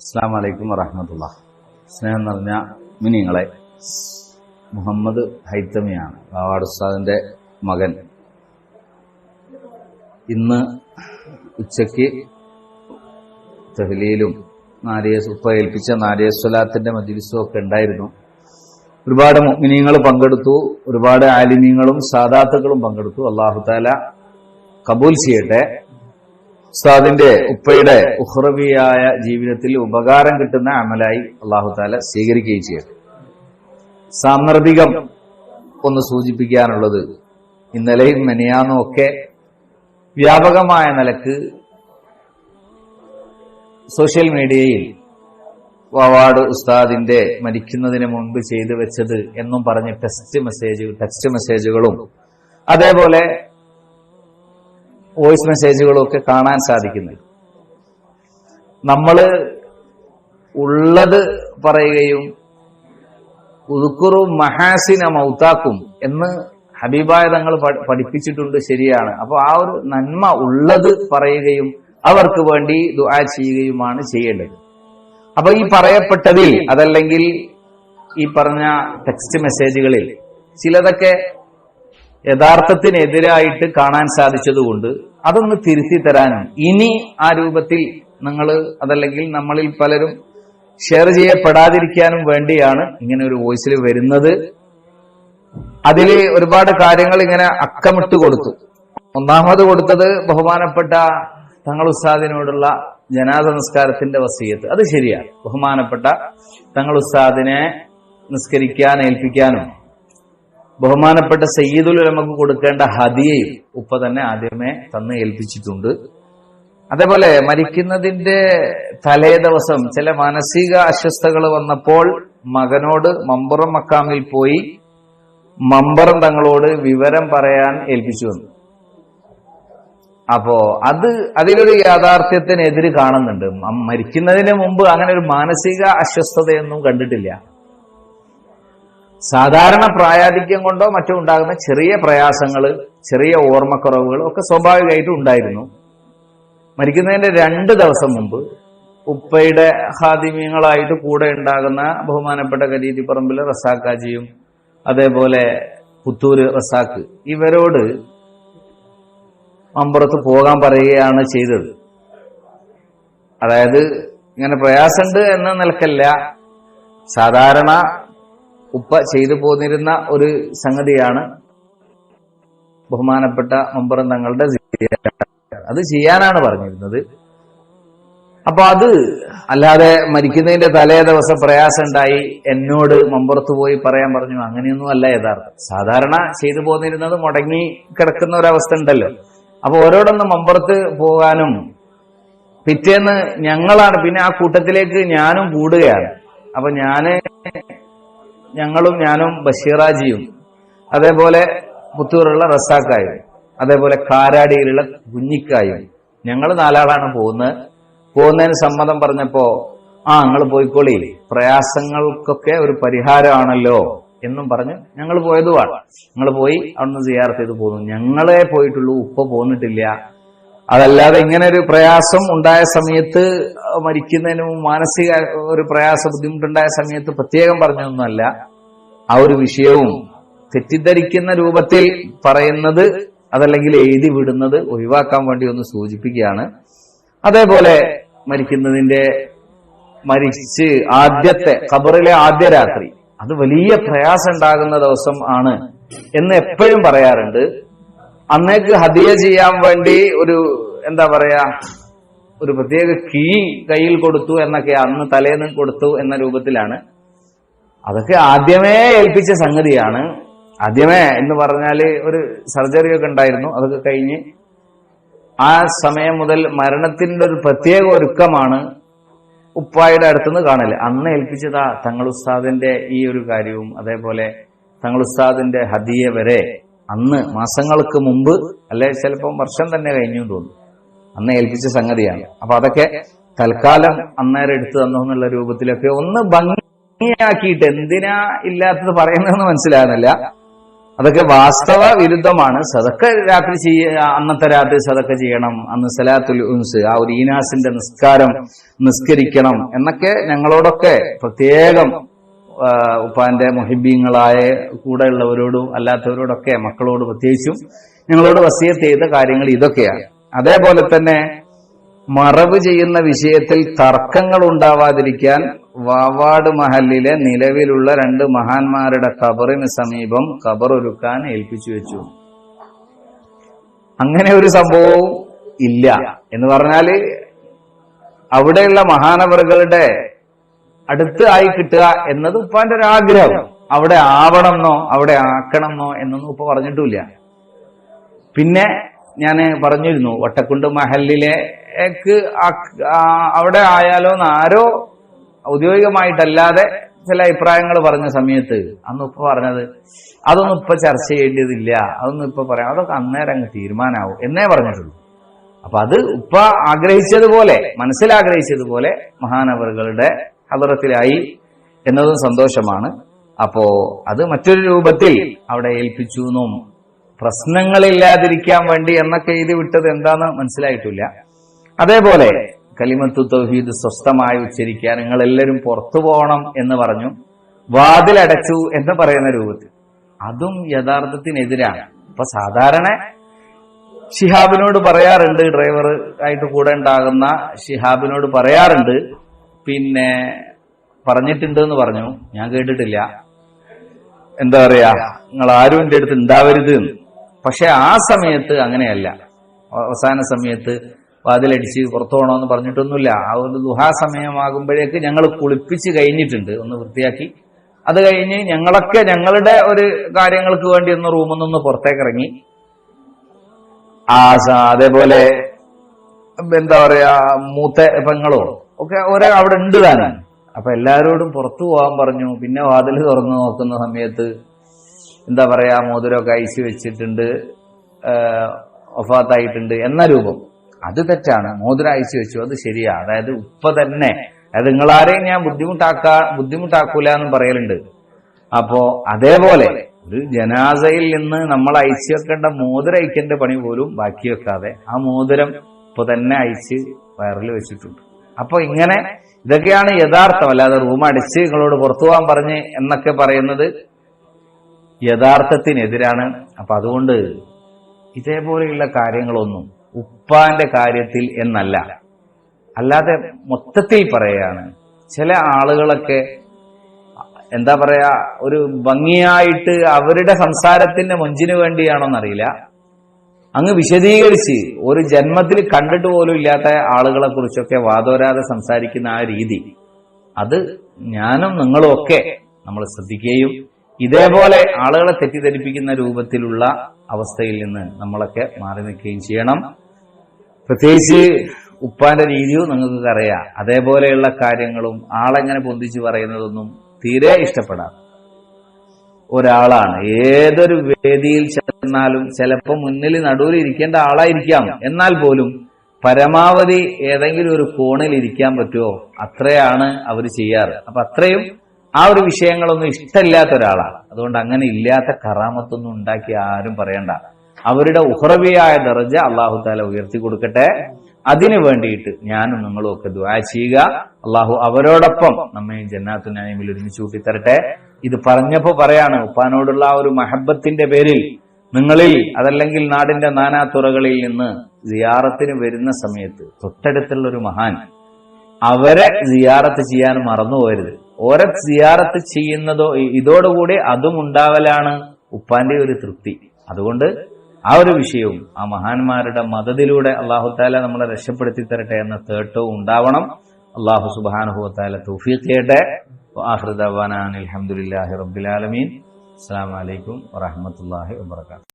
അസ്സാം വലൈക്കും വറഹമത്തുള്ള. സ്നേഹം നിറഞ്ഞ മിനിങ്ങളെ മുഹമ്മദ് ഹൈത്തമിയാണ് ബാവാട് ഉസ്താദിന്റെ മകൻ. ഇന്ന് ഉച്ചയ്ക്ക് തെഹ്ലിയിലും നാരിയ ഉപ്പ ഏൽപ്പിച്ച നാരിയ സ്വലാത്തിന്റെ മജിലിസും ഒക്കെ ഉണ്ടായിരുന്നു. ഒരുപാട് മിനിങ്ങൾ പങ്കെടുത്തു ഒരുപാട് ആലിമീങ്ങളും സാദാത്തുക്കളും പങ്കെടുത്തു. അള്ളാഹുത്താല കബൂൽ ചെയ്യട്ടെ. ഉസ്താദിന്റെ ഉപ്പയുടെ ഉഹ്റവിയായ ജീവിതത്തിൽ ഉപകാരം കിട്ടുന്ന അമലായി അള്ളാഹു താല സ്വീകരിക്കുകയും ചെയ്യട്ടെ. സാന്ദർഭികം ഒന്ന് സൂചിപ്പിക്കാനുള്ളത് ഇന്നലെയും മെനിയാന്നും ഒക്കെ വ്യാപകമായ നിലയ്ക്ക് സോഷ്യൽ മീഡിയയിൽ വാവാട് ഉസ്താദിന്റെ മരിക്കുന്നതിന് മുൻപ് ചെയ്തു വെച്ചത് എന്നും പറഞ്ഞ് ടെക്സ്റ്റ് മെസ്സേജ് ടെക്സ്റ്റ് മെസ്സേജുകളും അതേപോലെ വോയിസ് മെസ്സേജുകളും ഒക്കെ കാണാൻ സാധിക്കുന്നത് നമ്മൾ ഉള്ളത് പറയുകയും ഉദുക്കുറു മഹാസിന മൗത്താക്കും എന്ന് ഹബീബായ തങ്ങൾ പഠിപ്പിച്ചിട്ടുണ്ട് ശരിയാണ്. അപ്പൊ ആ ഒരു നന്മ ഉള്ളത് പറയുകയും അവർക്ക് വേണ്ടി ദുആ ചെയ്യുകയുമാണ് ചെയ്യേണ്ടത്. അപ്പൊ ഈ പറയപ്പെട്ടതിൽ അതല്ലെങ്കിൽ ഈ പറഞ്ഞ ടെക്സ്റ്റ് മെസ്സേജുകളിൽ ചിലതൊക്കെ യഥാർത്ഥത്തിനെതിരായിട്ട് കാണാൻ സാധിച്ചതുകൊണ്ട് അതൊന്ന് തിരുത്തി തരാനും. ഇനി ആ രൂപത്തിൽ നിങ്ങൾ അതല്ലെങ്കിൽ നമ്മളിൽ പലരും ഷെയർ ചെയ്യപ്പെടാതിരിക്കാനും വേണ്ടിയാണ് ഇങ്ങനെ ഒരു വോയിസിൽ വരുന്നത്. അതിൽ ഒരുപാട് കാര്യങ്ങൾ ഇങ്ങനെ അക്കമിട്ട് കൊടുത്തു. ഒന്നാമത് കൊടുത്തത് ബഹുമാനപ്പെട്ട തങ്ങൾ ഉസ്താദിനോടുള്ള ജനാദ നിസ്കാരത്തിന്റെ വസീയത്ത്. അത് ശരിയാണ്. ബഹുമാനപ്പെട്ട തങ്ങൾ ഉസ്താദിനെ നിസ്കരിക്കാൻ ഏൽപ്പിക്കാനും. ബഹുമാനപ്പെട്ട സയ്യിദുൽ ഉലമക്ക് കൊടുക്കേണ്ട ഹദിയയും ഉപ്പ തന്നെ ആദ്യമേ തന്ന് ഏൽപ്പിച്ചിട്ടുണ്ട്. അതേപോലെ മരിക്കുന്നതിന്റെ തലേ ദിവസം ചില മാനസിക അസ്വസ്ഥകൾ വന്നപ്പോൾ മകനോട് മമ്പുറം മക്കാമിൽ പോയി മമ്പറം തങ്ങളോട് വിവരം പറയാൻ ഏൽപ്പിച്ചു വന്നു അപ്പോ അത് അതിലൊരു യാഥാർത്ഥ്യത്തിനെതിര് കാണുന്നുണ്ട്. മരിക്കുന്നതിന് മുമ്പ് അങ്ങനെ ഒരു മാനസിക അസ്വസ്ഥതയൊന്നും കണ്ടിട്ടില്ല. സാധാരണ പ്രായാധിക്യം കൊണ്ടോ മറ്റോ ഉണ്ടാകുന്ന ചെറിയ പ്രയാസങ്ങൾ ചെറിയ ഓർമ്മക്കുറവുകൾ ഒക്കെ സ്വാഭാവികമായിട്ടും ഉണ്ടായിരുന്നു. മരിക്കുന്നതിന്റെ രണ്ട് ദിവസം മുമ്പ് ഉപ്പയുടെ ഹാദിമ്യങ്ങളായിട്ട് കൂടെ ഉണ്ടാകുന്ന ബഹുമാനപ്പെട്ട കരീതി പറമ്പിലെ റസാക്കാജിയും അതേപോലെ പുത്തൂര് റസാക്ക് ഇവരോട് മമ്പുറത്ത് പോകാൻ പറയുകയാണ് ചെയ്തത്. അതായത് ഇങ്ങനെ പ്രയാസമുണ്ട് എന്ന നിലക്കല്ല. സാധാരണ ഉപ്പ ചെയ്തു പോന്നിരുന്ന ഒരു സംഗതിയാണ് ബഹുമാനപ്പെട്ട മമ്പറം തങ്ങളുടെ. അത് ചെയ്യാനാണ് പറഞ്ഞിരുന്നത്. അപ്പൊ അത് അല്ലാതെ മരിക്കുന്നതിന്റെ തലേ ദിവസം പ്രയാസം ഉണ്ടായി എന്നോട് മമ്പുറത്ത് പോയി പറയാൻ പറഞ്ഞു. അങ്ങനെയൊന്നും അല്ല യഥാർത്ഥം. സാധാരണ ചെയ്തു പോന്നിരുന്നത് മുടങ്ങി കിടക്കുന്ന ഒരവസ്ഥ ഉണ്ടല്ലോ. അപ്പൊ ഓരോടൊന്ന് മമ്പുറത്ത് പോകാനും പിറ്റേന്ന് ഞങ്ങളാണ് പിന്നെ ആ കൂട്ടത്തിലേക്ക് ഞാനും കൂടുകയാണ്. അപ്പൊ ഞാൻ ഞങ്ങളും ഞാനും ബഷീറാജിയും അതേപോലെ പുത്തൂറുള്ള റസാക്കായും അതേപോലെ കാരാടിയിലുള്ള കുഞ്ഞിക്കായും ഞങ്ങൾ നാലാളാണ് പോകുന്നത്. പോകുന്നതിന് സമ്മതം പറഞ്ഞപ്പോ ആ നിങ്ങൾ പോയിക്കോളി. പ്രയാസങ്ങൾക്കൊക്കെ ഒരു പരിഹാരമാണല്ലോ എന്നും പറഞ്ഞ് ഞങ്ങൾ പോയതുമാണ്. ഞങ്ങൾ പോയി അവിടുന്ന് സിയാർത്ത് ചെയ്ത് പോന്നു. ഞങ്ങളെ പോയിട്ടുള്ളൂ. ഉപ്പ പോന്നിട്ടില്ല. അതല്ലാതെ ഇങ്ങനെ ഒരു പ്രയാസം ഉണ്ടായ സമയത്ത് മരിക്കുന്നതിന് മാനസിക ഒരു പ്രയാസ ബുദ്ധിമുട്ടുണ്ടായ സമയത്ത് പ്രത്യേകം പറഞ്ഞൊന്നുമല്ല. ആ ഒരു വിഷയവും തെറ്റിദ്ധരിക്കുന്ന രൂപത്തിൽ പറയുന്നത് അതല്ലെങ്കിൽ എഴുതി വിടുന്നത് ഒഴിവാക്കാൻ വേണ്ടി ഒന്ന് സൂചിപ്പിക്കുകയാണ്. അതേപോലെ മരിക്കുന്നതിന്റെ മരിച്ച് ആദ്യത്തെ ഖബറിലെ ആദ്യ രാത്രി അത് വലിയ പ്രയാസം ഉണ്ടാകുന്ന ദിവസം ആണ് എന്ന് എപ്പോഴും പറയാറുണ്ട്. അന്നേക്ക് ഹദിയ ചെയ്യാൻ വേണ്ടി ഒരു എന്താ പറയാ ഒരു പ്രത്യേക കീ കയ്യിൽ കൊടുത്തു എന്നൊക്കെ അന്ന് തലേന്ന് കൊടുത്തു എന്ന രൂപത്തിലാണ്. അതൊക്കെ ആദ്യമേ ഏൽപ്പിച്ച സംഗതിയാണ്. ആദ്യമേ എന്ന് പറഞ്ഞാൽ ഒരു സർജറി ഒക്കെ ഉണ്ടായിരുന്നു അതൊക്കെ കഴിഞ്ഞ് ആ സമയം മുതൽ മരണത്തിന്റെ ഒരു പ്രത്യേക ഒരുക്കമാണ് ഉപ്പായുടെ അടുത്തുനിന്ന് കാണൽ. അന്ന് ഏൽപ്പിച്ചതാ തങ്ങൾ ഉസ്താദിന്റെ ഈ ഒരു കാര്യവും അതേപോലെ തങ്ങൾ ഉസ്താദിന്റെ ഹദിയ വരെ അന്ന് മാസങ്ങൾക്ക് മുമ്പ് അല്ലെ ചിലപ്പം വർഷം തന്നെ കഴിഞ്ഞു തോന്നും അന്ന് ഏൽപ്പിച്ച സംഗതിയാണ്. അപ്പൊ അതൊക്കെ തൽക്കാലം അന്നേരം എടുത്തു തന്നു എന്നുള്ള രൂപത്തിലൊക്കെ ഒന്ന് ഭംഗിയാക്കിയിട്ട് എന്തിനാ ഇല്ലാത്തത് പറയുന്നതെന്ന് മനസ്സിലാകുന്നില്ല. അതൊക്കെ വാസ്തവ വിരുദ്ധമാണ്. സതക്ക രാത്രി ചെയ്യ അന്നത്തെ രാത്രി സതക്ക ചെയ്യണം. അന്ന് സലാത്തുൽ ഉൻസ് ആ ഒരു ഈനാസിന്റെ നിസ്കാരം നിസ്കരിക്കണം എന്നൊക്കെ ഞങ്ങളോടൊക്കെ പ്രത്യേകം ഉപ്പാന്റെ മുഹിബീങ്ങളായ കൂടെയുള്ളവരോടും അല്ലാത്തവരോടൊക്കെ മക്കളോട് പ്രത്യേകിച്ചും ഞങ്ങളോട് വസിയത്ത് ചെയ്ത കാര്യങ്ങൾ ഇതൊക്കെയാണ്. അതേപോലെ തന്നെ മറവ് ചെയ്യുന്ന വിഷയത്തിൽ തർക്കങ്ങൾ ഉണ്ടാവാതിരിക്കാൻ വാവാട് മഹലിലെ നിലവിലുള്ള രണ്ട് മഹാന്മാരുടെ ഖബറിന് സമീപം ഖബർ ഏൽപ്പിച്ചു വെച്ചു. അങ്ങനെ ഒരു സംഭവവും ഇല്ല. എന്ന് പറഞ്ഞാൽ അവിടെയുള്ള മഹാനവറുകളുടെ അടുത്ത് ആയി കിട്ടുക എന്നത് ഉപ്പാന്റെ ഒരു ആഗ്രഹം അവിടെ ആവണമെന്നോ അവിടെ ആക്കണമെന്നോ എന്നൊന്നും ഉപ്പ പറഞ്ഞിട്ടില്ല പിന്നെ ഞാൻ പറഞ്ഞിരുന്നു വട്ടക്കുണ്ട് മഹലിലേക്ക് അവിടെ ആയാലോ എന്ന് ആരോ ഔദ്യോഗികമായിട്ടല്ലാതെ ചില അഭിപ്രായങ്ങൾ പറഞ്ഞ സമയത്ത് അന്ന് ഉപ്പ പറഞ്ഞത് അതൊന്നും ഇപ്പൊ ചർച്ച ചെയ്യേണ്ടതില്ല. അതൊന്നും ഇപ്പൊ പറയാം അതൊക്കെ അന്നേരം അങ്ങ് തീരുമാനമാവും എന്നേ പറഞ്ഞിട്ടുള്ളൂ. അപ്പൊ അത് ഉപ്പ ആഗ്രഹിച്ചതുപോലെ മനസ്സിലാഗ്രഹിച്ചതുപോലെ മഹാനവറുകളുടെ ഹദറത്തിലായി എന്നതും സന്തോഷമാണ്. അപ്പോ അത് മറ്റൊരു രൂപത്തിൽ അവിടെ ഏൽപ്പിച്ചു എന്നും പ്രശ്നങ്ങളില്ലാതിരിക്കാൻ വേണ്ടി എന്നൊക്കെ എഴുതി വിട്ടത് എന്താന്ന് മനസ്സിലായിട്ടില്ല. അതേപോലെ കലിമത്തു തൗഹീദ് സ്വസ്ഥമായി ഉച്ചരിക്കാൻ നിങ്ങൾ എല്ലാവരും പുറത്തു പോകണം എന്ന് പറഞ്ഞു വാതിലടച്ചു എന്ന് പറയുന്ന രൂപത്തിൽ. അതും യഥാർത്ഥത്തിനെതിരാണ്. അപ്പൊ സാധാരണ ഷിഹാബിനോട് പറയാറുണ്ട് ഡ്രൈവർ ആയിട്ട് കൂടെ ഉണ്ടാകുന്ന ഷിഹാബിനോട് പറയാറുണ്ട് പിന്നെ പറഞ്ഞിട്ടുണ്ട് എന്ന് പറഞ്ഞു. ഞാൻ കേട്ടിട്ടില്ല. എന്താ പറയാ? നിങ്ങൾ ആരും എന്റെ അടുത്ത് ഉണ്ടാവരുത് എന്ന്. പക്ഷെ ആ സമയത്ത് അങ്ങനെയല്ല. അവസാന സമയത്ത് വാതിലടിച്ച് പുറത്തു പോകണമെന്ന് പറഞ്ഞിട്ടൊന്നുമില്ല. ആ ഒരു ദുഹാ സമയമാകുമ്പോഴേക്ക് ഞങ്ങൾ കുളിപ്പിച്ച് കഴിഞ്ഞിട്ടുണ്ട്. ഒന്ന് വൃത്തിയാക്കി. അത് കഴിഞ്ഞ് ഞങ്ങളൊക്കെ ഞങ്ങളുടെ ഒരു കാര്യങ്ങൾക്ക് വേണ്ടി ഒന്ന് റൂമിൽ നിന്ന് പുറത്തേക്ക് ഇറങ്ങി ആ അതേപോലെ എന്താ പറയാ മൂത്ത പെങ്ങളോ ഒക്കെ ഒരേ അവിടെ ഉണ്ട് താനും അപ്പൊ എല്ലാരോടും പുറത്തു പോകാൻ പറഞ്ഞു. പിന്നെ വാതിൽ തുറന്നു നോക്കുന്ന സമയത്ത് എന്താ പറയാ മോതിരമൊക്കെ അയച്ചു വെച്ചിട്ടുണ്ട് ഒഫാത്തായിട്ടുണ്ട് എന്ന രൂപം. അത് തെറ്റാണ്. മോതിരം അയച്ചു വെച്ചു. അത് ശരിയാ. അതായത് ഉപ്പ തന്നെ. അതായത് നിങ്ങളാരെയും ഞാൻ ബുദ്ധിമുട്ടാക്കാ ബുദ്ധിമുട്ടാക്കൂല എന്നും പറയലുണ്ട്. അപ്പോ അതേപോലെ ഒരു ജനാസയിൽ നിന്ന് നമ്മൾ അയച്ചു വെക്കേണ്ട മോതിരം അയക്കേണ്ട പണി പോലും ബാക്കി വെക്കാതെ ആ മോതിരം ഇപ്പൊ തന്നെ അയച്ച് വയറിൽ വെച്ചിട്ടുണ്ട്. അപ്പൊ ഇങ്ങനെ ഇതൊക്കെയാണ് യഥാർത്ഥം. അല്ലാതെ റൂം അടിച്ച് നിങ്ങളോട് പുറത്തു പോകാൻ പറഞ്ഞ് എന്നൊക്കെ പറയുന്നത് യഥാർത്ഥത്തിനെതിരാണ്. അപ്പൊ അതുകൊണ്ട് ഇതേപോലെയുള്ള കാര്യങ്ങളൊന്നും ഉപ്പാന്റെ കാര്യത്തിൽ എന്നല്ല. അല്ലാതെ മൊത്തത്തിൽ പറയാണ് ചില ആളുകളൊക്കെ എന്താ പറയാ ഒരു ഭംഗിയായിട്ട് അവരുടെ സംസാരത്തിന്റെ മുഞ്ചിനു വേണ്ടിയാണോന്നറിയില്ല. അങ്ങ് വിശദീകരിച്ച് ഒരു ജന്മത്തിൽ കണ്ടിട്ട് പോലും ഇല്ലാത്ത ആളുകളെ കുറിച്ചൊക്കെ വാദോരാതെ സംസാരിക്കുന്ന ആ രീതി അത് ഞാനും നിങ്ങളും ഒക്കെ നമ്മൾ ശ്രദ്ധിക്കുകയും ഇതേപോലെ ആളുകളെ തെറ്റിദ്ധരിപ്പിക്കുന്ന രൂപത്തിലുള്ള അവസ്ഥയിൽ നിന്ന് നമ്മളൊക്കെ മാറി നിൽക്കുകയും ചെയ്യണം. പ്രത്യേകിച്ച് ഉപ്പാന്റെ രീതിയും നിങ്ങൾക്ക് അറിയാം. അതേപോലെയുള്ള കാര്യങ്ങളും ആളെങ്ങനെ പൊന്തിച്ച് പറയുന്നതൊന്നും തീരെ ഇഷ്ടപ്പെടാം ഒരാളാണ്. ഏതൊരു വേദിയിൽ ചെന്നാലും ചിലപ്പോൾ മുന്നിൽ നടുവിൽ ഇരിക്കേണ്ട ആളായിരിക്കാം. എന്നാൽ പോലും പരമാവധി ഏതെങ്കിലും ഒരു കോണിൽ ഇരിക്കാൻ പറ്റുമോ അത്രയാണ് അവർ ചെയ്യാറ്. അപ്പൊ അത്രയും ആ ഒരു വിഷയങ്ങളൊന്നും ഇഷ്ടമില്ലാത്ത ഒരാളാണ്. അതുകൊണ്ട് അങ്ങനെ ഇല്ലാത്ത കറാമത്തൊന്നും ഉണ്ടാക്കി ആരും പറയണ്ട. അവരുടെ ഉഹറവിയായ ദർജ അള്ളാഹു താല ഉയർത്തി കൊടുക്കട്ടെ. അതിനു വേണ്ടിയിട്ട് ഞാനും നിങ്ങളും ഒക്കെ ദുആ ചെയ്യുക. അള്ളാഹു അവരോടൊപ്പം നമ്മയും ജന്നാത്തു നൈമിൽ ഒരുമിച്ച് കൂട്ടിത്തരട്ടെ. ഇത് പറഞ്ഞപ്പോ പറയാണ് ഉപ്പാനോടുള്ള ആ ഒരു മഹബത്തിന്റെ പേരിൽ നിങ്ങളിൽ അതല്ലെങ്കിൽ നാടിന്റെ നാനാതുറകളിൽ നിന്ന് സിയാറത്തിന് വരുന്ന സമയത്ത് തൊട്ടടുത്തുള്ള ഒരു മഹാൻ അവരെ സിയാറത്ത് ചെയ്യാൻ മറന്നുപോകരുത്. ഓരോ സിയാറത്ത് ചെയ്യുന്നതോ ഇതോടുകൂടി അതും ഉണ്ടാവലാണ് ഉപ്പാന്റെ ഒരു തൃപ്തി. അതുകൊണ്ട് ആ ഒരു വിഷയവും ആ മഹാന്മാരുടെ മതത്തിലൂടെ അള്ളാഹു താല നമ്മളെ രക്ഷപ്പെടുത്തി തരട്ടെ എന്ന തേട്ടവും ഉണ്ടാവണം. അള്ളാഹു സുബാനുഭവത്താല താല തൗഫീഖ് ചെയ്യട്ടെ. അലഹമുല്ലാഹി റബ്ബുലാലമീൻ അസ്സാം വലൈക്കും വാഹമത്തല്ലാഹി വാബർക്കാത്തു